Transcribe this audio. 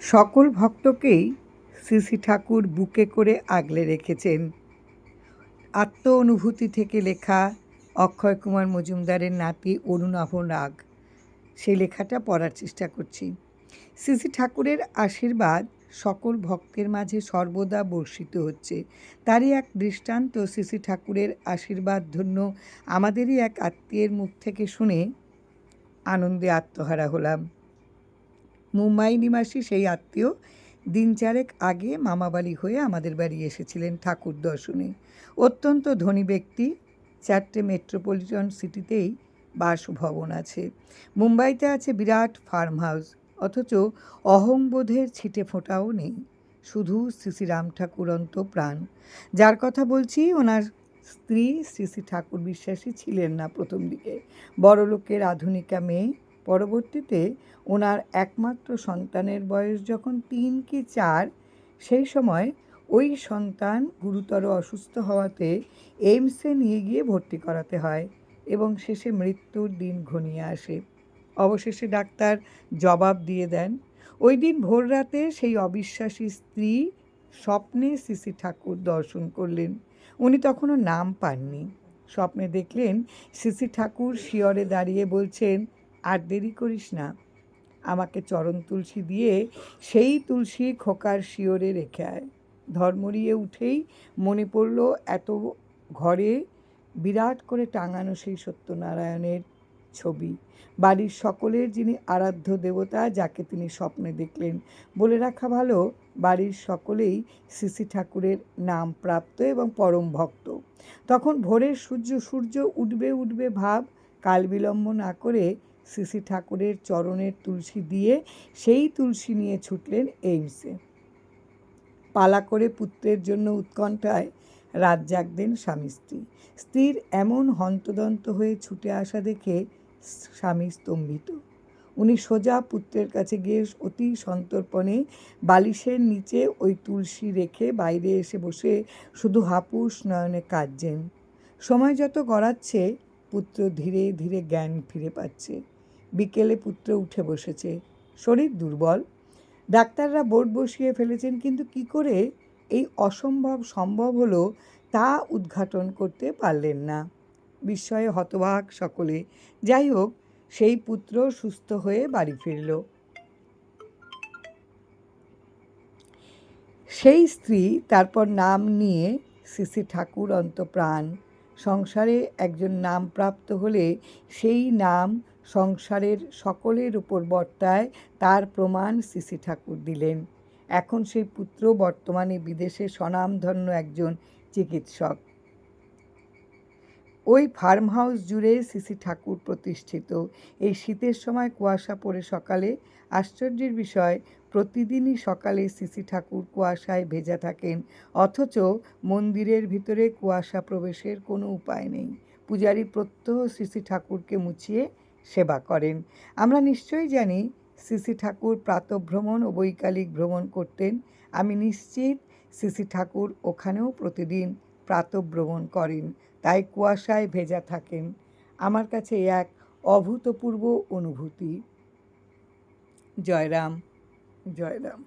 সকল ভক্তকেই শ্রী ঠাকুর বুকে করে আগলে রেখেছেন। আত্ম অনুভূতি থেকে লেখা অক্ষয় কুমার মজুমদারের নাতি অরুণাভ নাগ। সেই লেখাটা পড়ার চেষ্টা করছি। শ্রী ঠাকুরের আশীর্বাদ সকল ভক্তের মাঝে সর্বদা বর্ষিত হচ্ছে। তারই এক দৃষ্টান্ত শ্রী ঠাকুরের আশীর্বাদ ধন্য আমাদেরই এক আত্মীয়ের মুখ থেকে শুনে আনন্দে আত্মহারা হলাম। মুম্বাই নিবাসী সেই আত্মীয় দিন চারেক আগে মামাবাড়ি হয়ে আমাদের বাড়ি এসেছিলেন ঠাকুর দর্শনে। অত্যন্ত ধনী ব্যক্তি, চারটে মেট্রোপলিটন সিটিতেই বাসভবন আছে। মুম্বাইতে আছে বিরাট ফার্ম হাউস অথচ অহংবোধের ছিটে ফোঁটাও নেই। শুধু শ্রী শ্রী রাম ঠাকুর অন্ত প্রাণ। যার কথা বলছি, ওনার স্ত্রী শ্রী শ্রী ঠাকুর বিশ্বাসী ছিলেন না প্রথম দিকে। বড়লোকের আধুনিকা মেয়ে পরবর্তীতে ওনার একমাত্র সন্তানের বয়স যখন তিন কি চার, সেই সময় ওই সন্তান গুরুতর অসুস্থ হওয়াতে এইমসে নিয়ে গিয়ে ভর্তি করাতে হয় এবং শেষে মৃত্যুর দিন ঘনিয়ে আসে। অবশেষে ডাক্তার জবাব দিয়ে দেন, ওই দিন ভোর রাতে সেই অবিশ্বাসী স্ত্রী স্বপ্নে শ্রী ঠাকুর দর্শন করলেন। উনি তখনও নাম পাননি। স্বপ্নে দেখলেন শ্রী ঠাকুর শিয়রে দাঁড়িয়ে বলছেন আর দেরি করিস না। আমাকে চরণ তুলসী দিয়ে সেই তুলসী খোকার শিওরে রেখে আয়। ধর্মরিয়ে উঠেই মনে পড়ল এত ঘরে বিরাট করে টাঙানো সেই সত্যনারায়ণের ছবি। বাড়ির সকলের যিনি আরাধ্য দেবতা যাকে তিনি স্বপ্নে দেখলেন বলে রাখা ভালো, বাড়ির সকলেই শ্রী ঠাকুরের নাম প্রাপ্ত এবং পরম ভক্ত। তখন ভোরের সূর্য সূর্য উঠবে উঠবে ভাব কাল বিলম্ব না করে শ্রী শ্রী ঠাকুরের চরণের তুলসী দিয়ে সেই তুলসী নিয়ে ছুটলেন এইমসে। পালা করে পুত্রের জন্য উৎকণ্ঠায় রাত জাগতেন স্বামী স্ত্রী। স্ত্রীর এমন হন্তদন্ত হয়ে ছুটে আসা দেখে স্বামী স্তম্ভিত। উনি সোজা পুত্রের কাছে গিয়ে অতি সন্তর্পণে বালিশের নিচে ওই তুলসী রেখে বাইরে এসে বসে শুধু হাপুস নয়নে কাঁদছেন। সময় যত গড়াচ্ছে, পুত্র ধীরে ধীরে জ্ঞান ফিরে পাচ্ছে। বিকেলে পুত্র উঠে বসেছে। শরীর দুর্বল। ডাক্তাররা বোর্ড বসিয়ে ফেলেছেন, কিন্তু কি করে এই অসম্ভব সম্ভব হলো তা উদ্ঘাটন করতে পারলেন না। বিস্ময়ে হতবাক সকলে। যাই হোক, সেই পুত্র সুস্থ হয়ে বাড়ি ফিরল। সেই স্ত্রী তারপর নাম নিয়ে শ্রী ঠাকুর অন্তপ্রাণ। সংসারে একজন নাম প্রাপ্ত হলে সেই নাম সংসারের সকলের উপর বর্তায় তার প্রমাণ শ্রী ঠাকুর দিলেন। এখন সেই পুত্র বর্তমানে বিদেশে স্বনামধন্য একজন চিকিৎসক। ওই ফার্ম হাউস জুড়ে শ্রী ঠাকুর প্রতিষ্ঠিত। এই শীতের সময় কুয়াশা পড়ে সকালে আশ্চর্যের বিষয়, প্রতিদিনই সকালে শ্রী ঠাকুর কুয়াশায় ভেজা থাকেন, অথচ মন্দিরের ভিতরে কুয়াশা প্রবেশের কোনো উপায় নেই। পূজারী প্রত্যহ শ্রী ঠাকুরকে মুছিয়ে সেবা করেন। আমরা নিশ্চয়ই জানি শ্রী ঠাকুর প্রাতভ্রমণ ও বৈকালিক ভ্রমণ করতেন। আমি নিশ্চিত শ্রী ঠাকুর ওখানেও প্রতিদিন প্রাতভ্রমণ করেন, তাই কুয়াশায় ভেজা থাকেন। আমার কাছে এক অভূতপূর্ব অনুভূতি। জয়রাম জয়রাম।